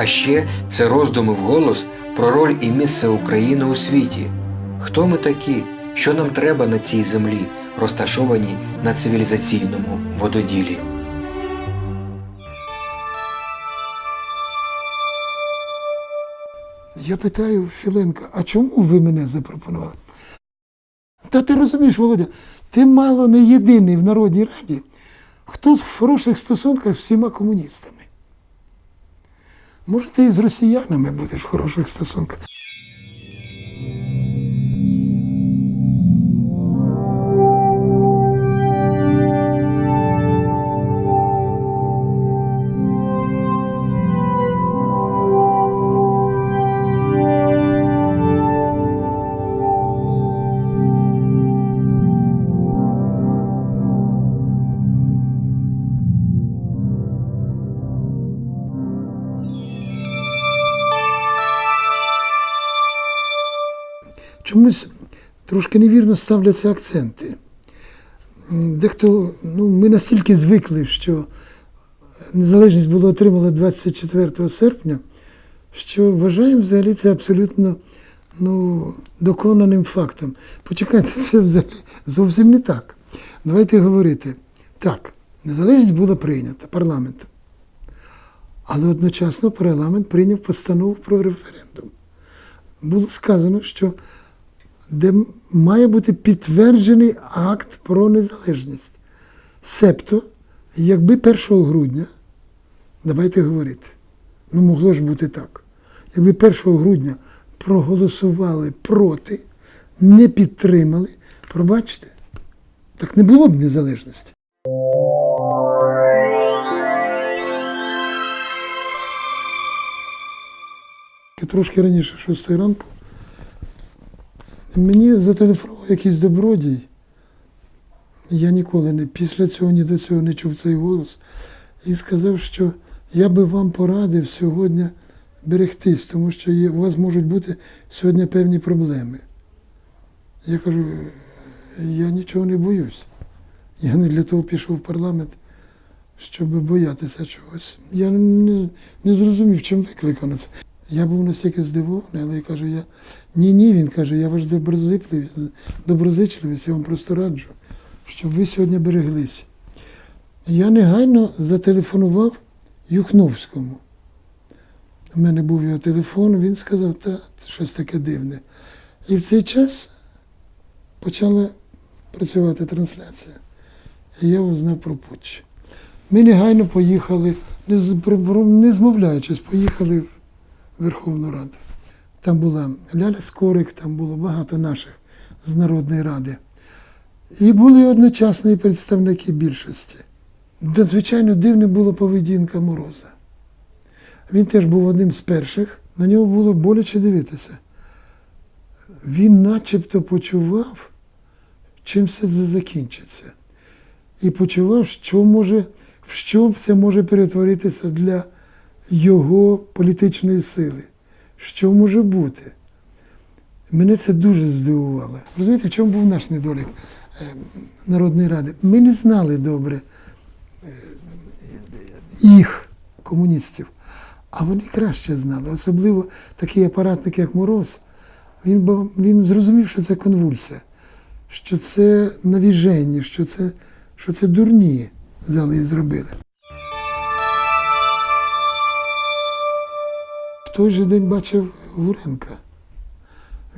а ще це роздуми вголос про роль і місце України у світі. Хто ми такі, що нам треба на цій землі, розташованій на цивілізаційному вододілі. Я питаю Філенка, а чому ви мене запропонували? Та ти розумієш, Володя, ти мало не єдиний в Народній Раді, хто в хороших стосунках з всіма комуністами. Може, ти і з росіянами будеш в хороших стосунках. Трошки невірно ставляться акценти. Дехто, ну, ми настільки звикли, що незалежність була отримана 24 серпня, що вважаємо взагалі це абсолютно ну, доконаним фактом. Почекайте, це взагалі зовсім не так. Давайте говорити. Так, незалежність була прийнята парламентом. Але одночасно парламент прийняв постанову про референдум. Було сказано, що де має бути підтверджений акт про незалежність. Себто, якби 1 грудня, давайте говорити, ну могло ж бути так, якби 1 грудня проголосували проти, не підтримали, пробачте, так не було б незалежності. Трошки раніше, 6 ранку, Мені зателефонував якийсь добродій. Я ніколи не після цього ні до цього не чув цей голос. І сказав, що я би вам порадив сьогодні берегтись, тому що є, у вас можуть бути сьогодні певні проблеми. Я кажу, я нічого не боюсь. Я не для того пішов в парламент, щоб боятися чогось. Я не, не зрозумів, чим викликано це. Я був настільки здивований, але я кажу, я ні, ні, він каже, я ваш доброзичливість, я вам просто раджу, щоб ви сьогодні береглися. Я негайно зателефонував Юхновському. У мене був його телефон, він сказав, та щось таке дивне. І в цей час почала працювати трансляція. І я узнав про путч. Ми негайно поїхали, не, змовляючись, поїхали Верховну Раду. Там була Ляля Скорик, там було багато наших з Народної Ради. І були одночасно і представники більшості. Надзвичайно дивним була поведінка Мороза. Він теж був одним з перших, на нього було боляче дивитися. Він начебто почував, чим все це закінчиться. І почував, що може, в що це може перетворитися для його політичної сили. Що може бути? Мене це дуже здивувало. Розумієте, в чому був наш недолік е, Народної Ради? Ми не знали добре е, їх, комуністів, а вони краще знали. Особливо такий апаратник, як Мороз, він, він зрозумів, що це конвульсія, що це навіження, що це, що це дурні взяли і зробили. Той же день бачив Гуренка.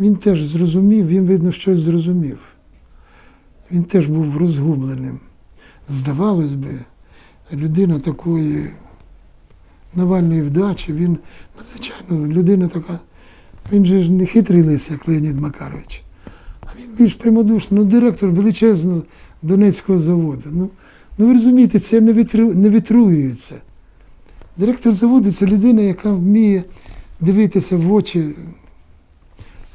Він теж зрозумів, він, видно, щось зрозумів. Він теж був розгубленим. Здавалось би, людина такої Навальної вдачі, він, надзвичайно, людина така, він же ж не хитрий лис, як Леонід Макарович. А він більш прямодушний, ну, директор величезного Донецького заводу. Ну, ну ви розумієте, це не, витру, не витруюється. Директор заводу це людина, яка вміє дивитися в очі,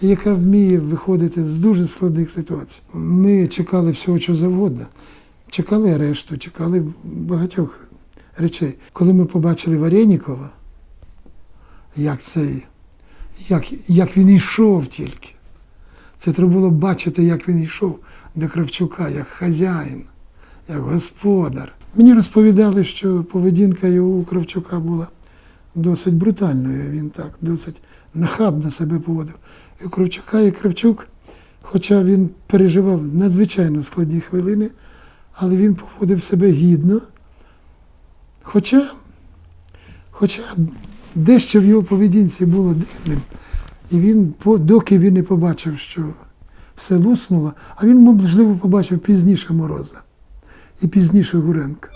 яка вміє виходити з дуже складних ситуацій. Ми чекали всього, що завгодно. Чекали арешту, чекали багатьох речей. Коли ми побачили Варенікова, як цей, як, як він йшов тільки. Це треба було бачити, як він йшов до Кравчука, як хазяїн, як господар. Мені розповідали, що поведінка його у Кравчука була досить брутальною. Він так досить нахабно себе поводив. І Кравчука і Кравчук, хоча він переживав надзвичайно складні хвилини, але він поводив себе гідно. Хоча, хоча дещо в його поведінці було дивним, і він, доки він не побачив, що все луснуло, а він, можливо, побачив пізніше Мороза і пізніше Гуренка.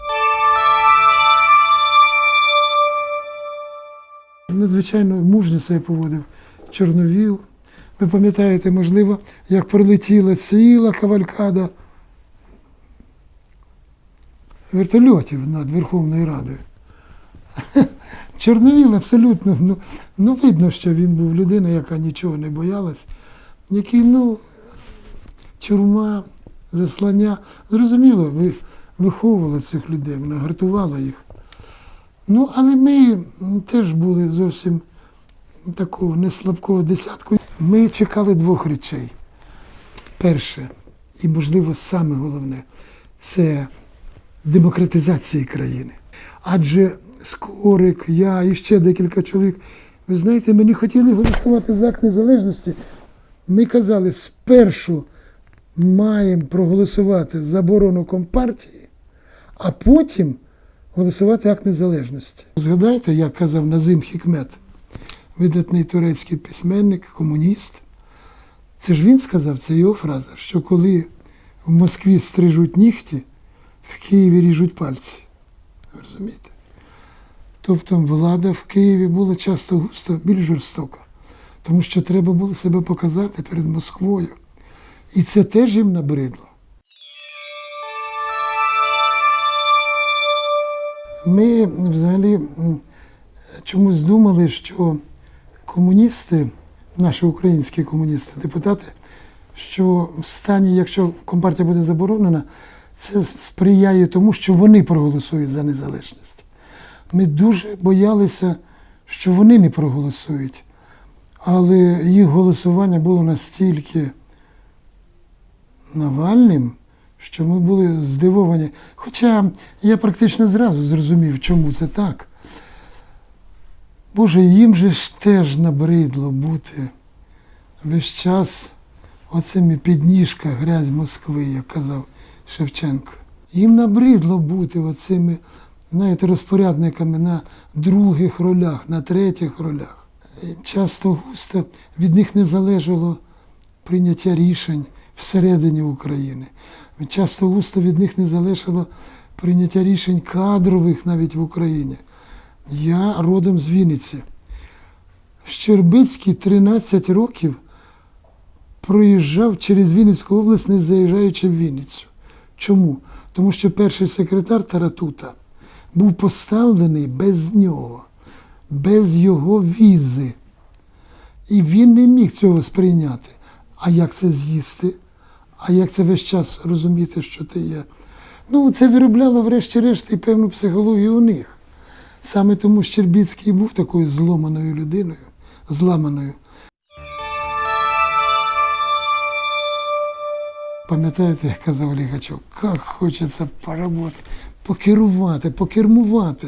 Надзвичайно мужньо себе поводив Чорновіл. Ви пам'ятаєте, можливо, як пролетіла ціла кавалькада вертольотів над Верховною Радою. Чорновіл абсолютно, ну, ну видно, що він був людина, яка нічого не боялась, який, ну, тюрма, заслання. Зрозуміло, ви виховувала цих людей, вона гартувала їх. Ну, але ми теж були зовсім такого неслабкого десятку. Ми чекали двох речей. Перше, і, можливо, саме головне, це демократизації країни. Адже Скорик, я і ще декілька чоловік, ви знаєте, ми не хотіли голосувати за акт незалежності. Ми казали, спершу маємо проголосувати заборону компартії, а потім голосувати акт незалежності. Згадайте, як казав Назим Хікмет, видатний турецький письменник, комуніст. Це ж він сказав, це його фраза, що коли в Москві стрижуть нігті, в Києві ріжуть пальці. Розумієте? Тобто влада в Києві була часто густо більш жорстока, тому що треба було себе показати перед Москвою. І це теж їм набридло. Ми взагалі чомусь думали, що комуністи, наші українські комуністи, депутати, що в стані, якщо компартія буде заборонена, це сприяє тому, що вони проголосують за незалежність. Ми дуже боялися, що вони не проголосують, але їх голосування було настільки Навальним, що ми були здивовані. Хоча я практично зразу зрозумів, чому це так. Боже, їм же ж теж набридло бути весь час оцими підніжка грязь Москви, як казав Шевченко. Їм набридло бути оцими, знаєте, розпорядниками на других ролях, на третіх ролях. Часто густо від них не залежало прийняття рішень всередині України. Часто густо від них не залежало прийняття рішень кадрових навіть в Україні. Я родом з Вінниці. Щербицький 13 років проїжджав через Вінницьку область, не заїжджаючи в Вінницю. Чому? Тому що перший секретар Таратута був поставлений без нього, без його візи. І він не міг цього сприйняти. А як це з'їсти? А як це весь час розуміти, що ти є? Ну, це виробляло, врешті-решт, і певну психологію у них. Саме тому Щербіцький був такою зломаною людиною, зламаною. Пам'ятаєте, як казав Лігачов, як хочеться поработати, покерувати, покермувати,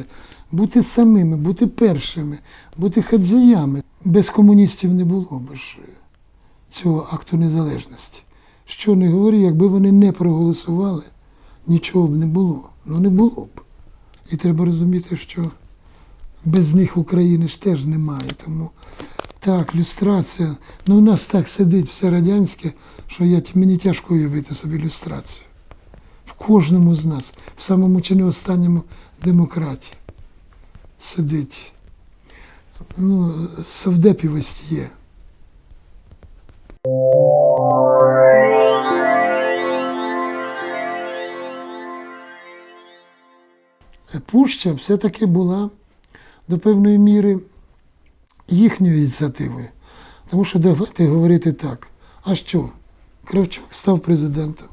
бути самими, бути першими, бути хадзаями. Без комуністів не було б цього акту незалежності. Що не говори, якби вони не проголосували, нічого б не було. Ну не було б. І треба розуміти, що без них України ж теж немає. Тому так, люстрація. Ну, у нас так сидить все радянське, що я, мені тяжко уявити собі люстрацію. В кожному з нас, в самому чи не останньому демократі сидить. Ну, совдепівість є. Пуща все-таки була до певної міри їхньою ініціативою. Тому що давайте говорити так. А що? Кравчук став президентом.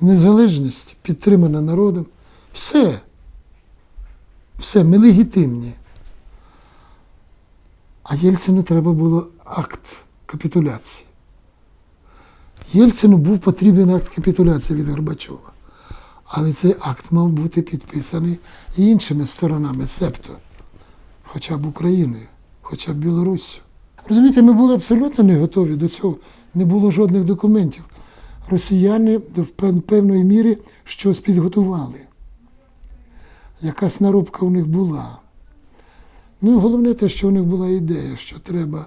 Незалежність підтримана народом. Все. Все, ми легітимні. А Єльцину треба було акт капітуляції. Єльцину був потрібен акт капітуляції від Горбачова. Але цей акт мав бути підписаний іншими сторонами, себто, хоча б Україною, хоча б Білоруссю. Розумієте, ми були абсолютно не готові до цього. Не було жодних документів. Росіяни до певної міри щось підготували. Якась наробка у них була. Ну і головне те, що у них була ідея, що треба.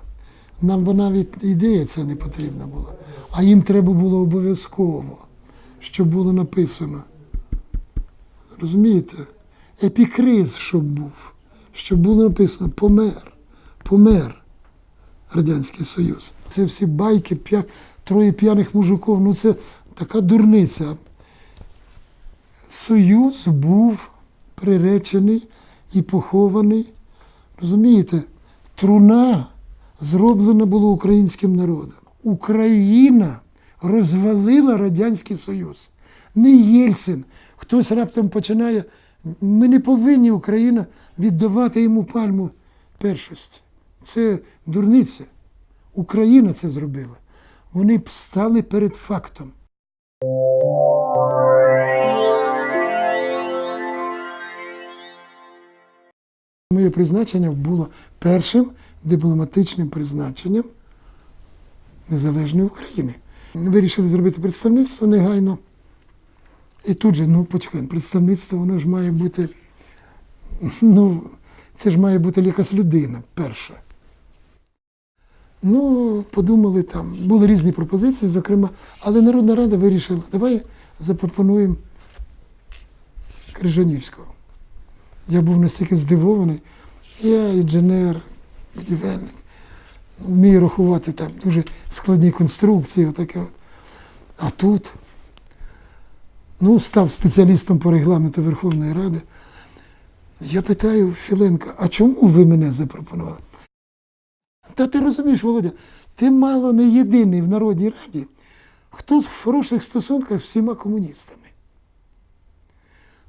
Нам бо навіть ідея ця не потрібна була. А їм треба було обов'язково, щоб було написано. Розумієте? Епікриз, щоб був, щоб було написано помер, помер Радянський Союз. Це всі байки, п'я... троє п'яних мужиків. Ну це така дурниця. Союз був приречений і похований. Розумієте, труна зроблена була українським народом. Україна розвалила Радянський Союз. Не Єльцин. Хтось раптом починає. Ми не повинні Україна віддавати йому пальму першості. Це дурниця. Україна це зробила. Вони б стали перед фактом. Моє призначення було першим дипломатичним призначенням Незалежної України. Вирішили зробити представництво негайно. І тут же, ну почекай, представництво воно ж має бути. Ну, це ж має бути якась людина перша. Ну, подумали там, були різні пропозиції, зокрема, але Народна Рада вирішила, давай запропонуємо Крижанівського. Я був настільки здивований. Я інженер, будівельник, вмію рахувати там дуже складні конструкції, отаке от. А тут ну, став спеціалістом по регламенту Верховної Ради. Я питаю Філенка, а чому ви мене запропонували? Та ти розумієш, Володя, ти мало не єдиний в Народній Раді, хто в хороших стосунках з всіма комуністами.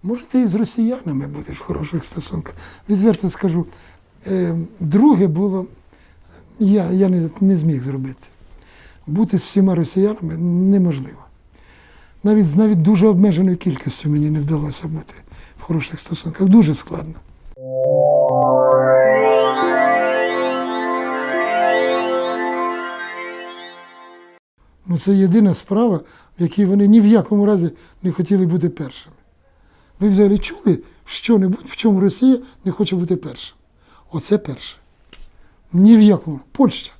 Може, ти і з росіянами будеш в хороших стосунках. Відверто скажу, е, друге було, я, я не, не зміг зробити. Бути з всіма росіянами неможливо. Навіть з навіть дуже обмеженою кількістю мені не вдалося бути в хороших стосунках. Дуже складно. Ну, це єдина справа, в якій вони ні в якому разі не хотіли бути першими. Ви взагалі чули що-небудь, в чому Росія не хоче бути першим? Оце перше. Ні в якому. Польща,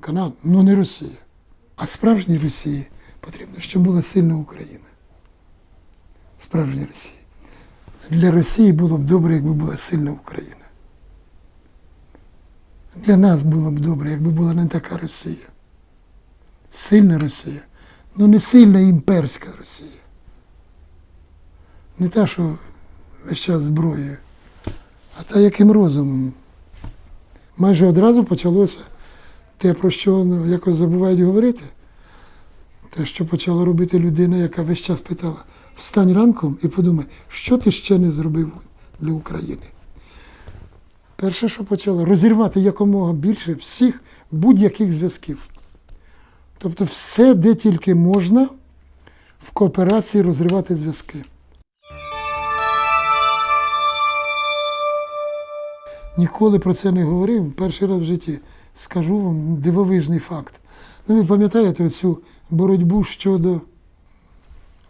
Канада, ну не Росія. А справжній Росії потрібно, щоб була сильна Україна. Справжня Росія. Для Росії було б добре, якби була сильна Україна. Для нас було б добре, якби була не така Росія. Сильна Росія. Ну не сильна імперська Росія. Не та, що весь час зброєю, а та яким розумом. Майже одразу почалося те, про що ну, якось забувають говорити. Те, що почала робити людина, яка весь час питала: встань ранком і подумай, що ти ще не зробив для України. Перше, що почала, розірвати якомога більше всіх будь-яких зв'язків. Тобто все, де тільки можна, в кооперації розривати зв'язки. Ніколи про це не говорив. Перший раз в житті скажу вам дивовижний факт. Ну, ви пам'ятаєте оцю боротьбу щодо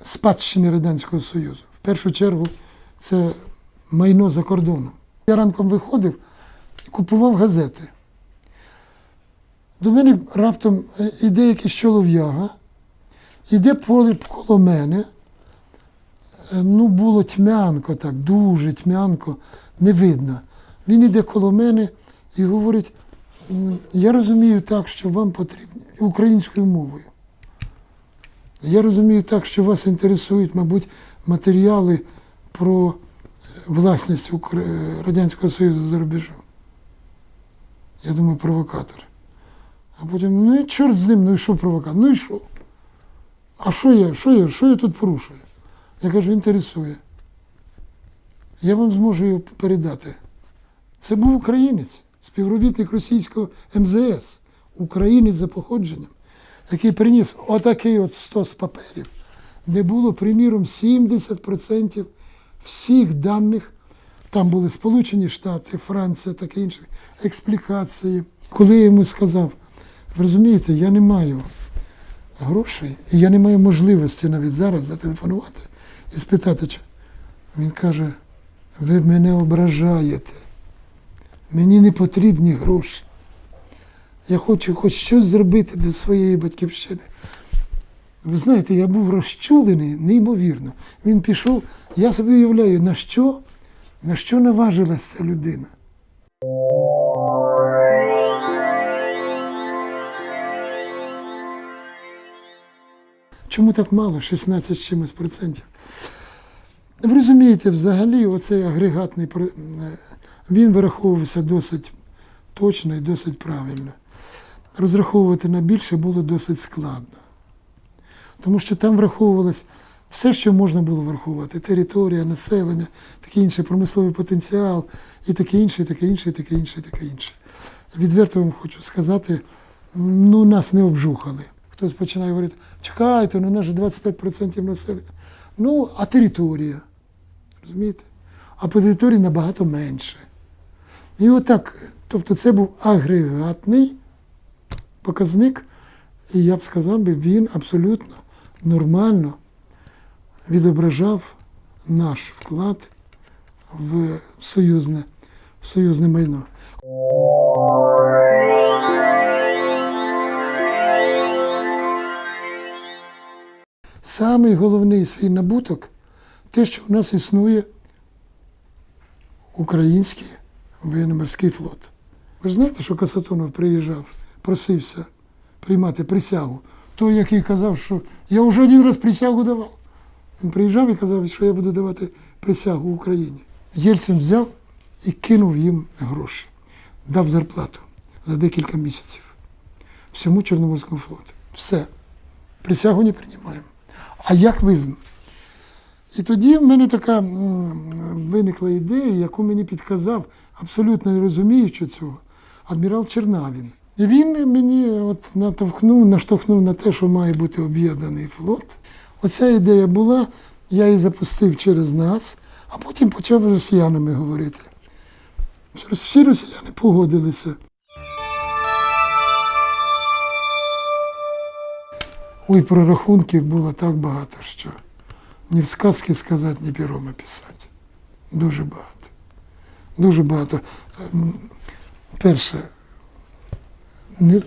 спадщини Радянського Союзу. В першу чергу це майно за кордоном. Я ранком виходив і купував газети. До мене раптом е, іде якийсь чолов'яга, іде поле коло мене. Е, Ну, було тьмянко так, дуже тьмянко, не видно. Він іде коло мене і говорить: я розумію так, що вам потрібно українською мовою. Я розумію так, що вас інтересують, мабуть, матеріали про власність Радянського Союзу за рубежом. Я думаю, провокатор. А потім, ну і чорт з ним, ну і що провокатор? Ну і що? А що я, що я, що я тут порушую? Я кажу, інтересує. Я вам зможу його передати. Це був українець, співробітник російського МЗС, українець за походженням, який приніс отакий от стос паперів, де було, приміром, 70% всіх даних. Там були Сполучені Штати, Франція, таке інше, експлікації. Коли я йому сказав, розумієте, я не маю грошей, і я не маю можливості навіть зараз зателефонувати і спитати, чи він каже, ви мене ображаєте. Мені не потрібні гроші. Я хочу хоч щось зробити для своєї батьківщини. Ви знаєте, я був розчулений неймовірно. Він пішов, я собі уявляю, на що, на що наважилась ця людина. Чому так мало? 16 чимось процентів. Ви розумієте, взагалі, оцей агрегатний е, він вираховувався досить точно і досить правильно. Розраховувати на більше було досить складно. Тому що там враховувалось все, що можна було враховувати: територія, населення, такий інший промисловий потенціал, і таке інше, і таке інше, і таке інше, і таке інше. Відверто вам хочу сказати, ну нас не обжухали. Хтось починає говорити, чекайте, ну у нас же 25% населення. Ну, а територія. Розумієте? А по території набагато менше. І отак, тобто це був агрегатний показник, і я б сказав би, він абсолютно нормально відображав наш вклад в союзне, в союзне майно. Самий головний свій набуток те, що у нас існує український воєнно-морський флот. Ви ж знаєте, що Касатонов приїжджав, просився приймати присягу. Той, який казав, що я вже один раз присягу давав. Він приїжджав і казав, що я буду давати присягу Україні. Єльцин взяв і кинув їм гроші, дав зарплату за декілька місяців всьому Чорноморському флоту. Все. Присягу не приймаємо. А як ви? з- І тоді в мене така виникла ідея, яку мені підказав, абсолютно не розуміючи цього, адмірал Чернавін. І він мені от натовхнув, наштовхнув на те, що має бути об'єднаний флот. Оця ідея була, я її запустив через нас, а потім почав з росіянами говорити. Всі росіяни погодилися. Ой, прорахунків було так багато, що ні в сказки сказати, ні пером описати. Дуже багато. Дуже багато. Ем, Перше,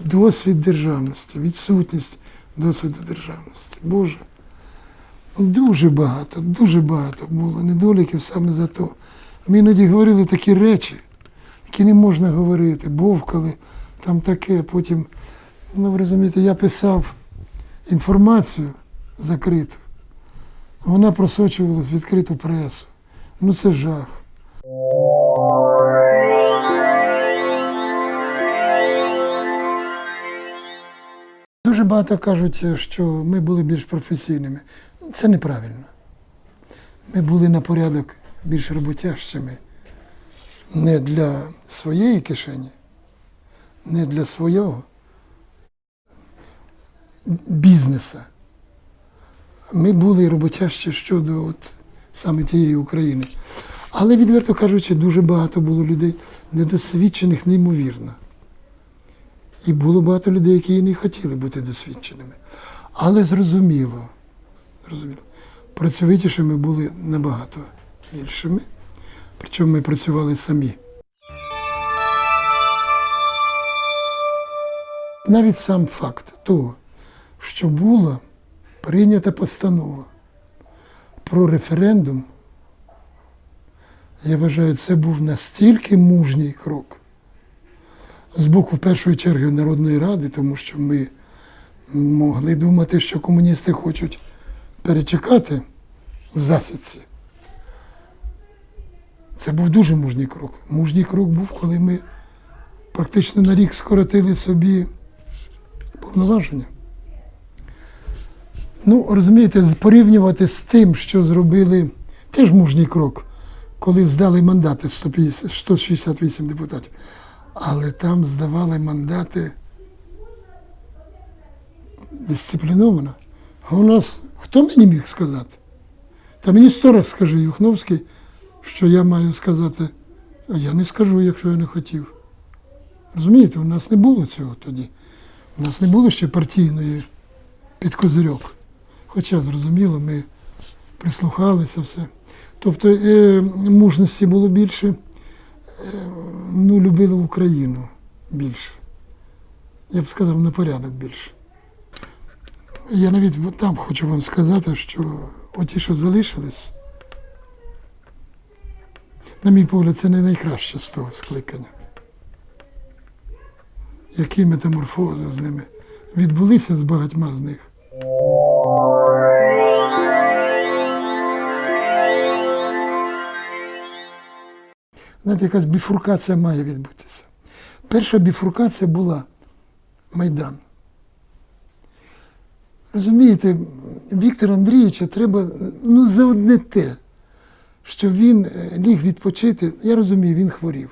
досвід державності, відсутність досвіду державності. Боже. Дуже багато, дуже багато було недоліків саме за то. Ми іноді говорили такі речі, які не можна говорити, бовкали, там таке, потім, ну ви розумієте, я писав інформацію закриту, вона просочувалась в відкриту пресу. Ну це жах. Багато кажуть, що ми були більш професійними. Це неправильно. Ми були на порядок більш роботящими. Не для своєї кишені, не для свого бізнеса. Ми були роботящі щодо от, саме тієї України. Але, відверто кажучи, дуже багато було людей недосвідчених неймовірно. І було багато людей, які не хотіли бути досвідченими. Але зрозуміло, зрозуміло, працьовитішими були набагато більшими. Причому ми працювали самі. Навіть сам факт того, що була прийнята постанова про референдум, я вважаю, це був настільки мужній крок з боку в першої черги Народної Ради, тому що ми могли думати, що комуністи хочуть перечекати в засідці. Це був дуже мужній крок. Мужній крок був, коли ми практично на рік скоротили собі повноваження. Ну, розумієте, порівнювати з тим, що зробили теж мужній крок, коли здали мандати 150, 168 депутатів. Але там здавали мандати дисципліновано. А у нас хто мені міг сказати? Та мені сто раз скаже Юхновський, що я маю сказати, а я не скажу, якщо я не хотів. Розумієте, у нас не було цього тоді. У нас не було ще партійної під козирьок. Хоча, зрозуміло, ми прислухалися все. Тобто е, мужності було більше, е, ну, любили Україну більше. Я б сказав, на порядок більше. Я навіть там хочу вам сказати, що оті, що залишились, на мій погляд, це не найкраще з того скликання. Які метаморфози з ними відбулися з багатьма з них. Знаєте, якась біфуркація має відбутися. Перша біфуркація була Майдан. Розумієте, Віктора Андрійовича треба ну, за одне те, що він е, ліг відпочити. Я розумію, він хворів.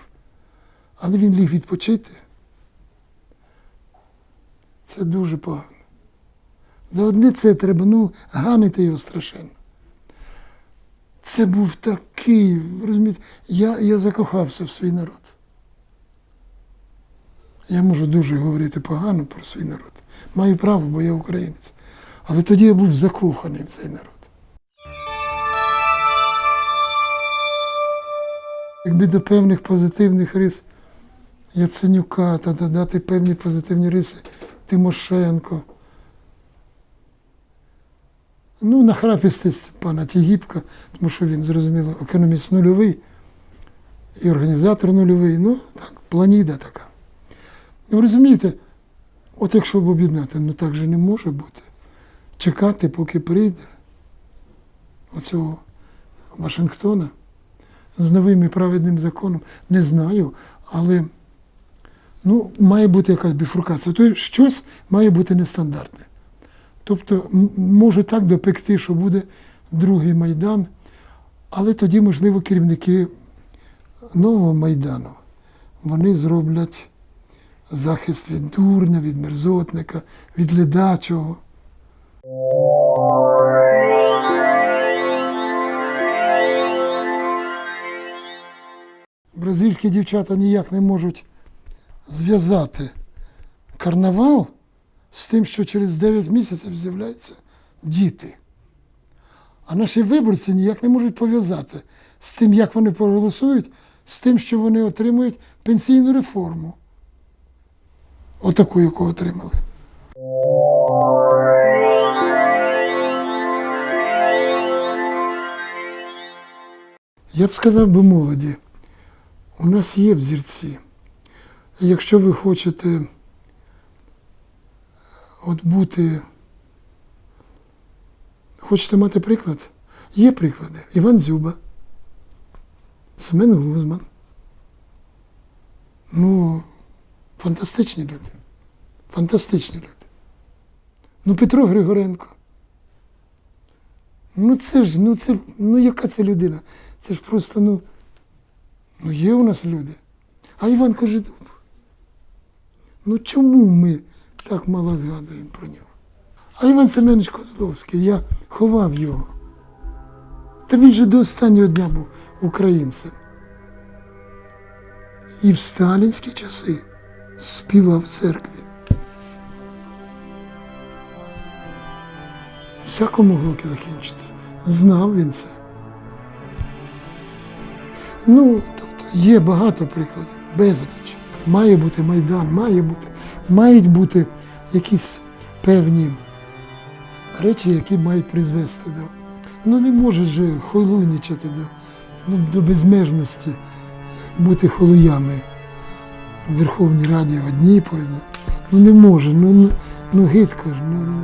Але він ліг відпочити. Це дуже погано. За одне це треба, ну, ганити його страшенно. Це був такий, розумієте, я, я закохався в свій народ. Я можу дуже говорити погано про свій народ. Маю право, бо я українець. Але тоді я був закоханий в цей народ. Якби до певних позитивних рис Яценюка та додати певні позитивні риси Тимошенко. Ну, нахрапістість пана Тігіпка, тому що він, зрозуміло, економіст нульовий і організатор нульовий. Ну, так, планіда така. Ну, розумієте, от якщо б об'єднати, ну так же не може бути. Чекати, поки прийде оцього Вашингтона з новим і праведним законом. Не знаю, але ну, має бути якась біфуркація. Тобто щось має бути нестандартне. Тобто може так допекти, що буде другий Майдан, але тоді, можливо, керівники нового Майдану вони зроблять захист від дурня, від мерзотника, від ледачого. Бразильські дівчата ніяк не можуть зв'язати карнавал з тим, що через 9 місяців з'являються діти. А наші виборці ніяк не можуть пов'язати з тим, як вони проголосують, з тим, що вони отримують пенсійну реформу. Отаку, яку отримали. Я б сказав би молоді, у нас є взірці. Якщо ви хочете от бути, хочете мати приклад, є приклади. Іван Дзюба, Семен Гузман. Ну, фантастичні люди. Фантастичні люди. Ну, Петро Григоренко. Ну це ж, ну це, ну яка це людина? Це ж просто, ну, ну є у нас люди. А Іван Кожедуб. Ну чому ми так мало згадуємо про нього? А Іван Семенович Козловський, я ховав його. Та він же до останнього дня був українцем. І в сталінські часи співав в церкві. Всяко могло закінчитися. Знав він це. Ну, тобто є багато прикладів, безліч. Має бути Майдан, має бути, мають бути якісь певні речі, які мають призвести до. Ну не може же холуйничати до, ну, до безмежності, бути холуями в Верховній Раді одні по одні. Ну не може, ну, ну, ну гидко ж. Ну, ну.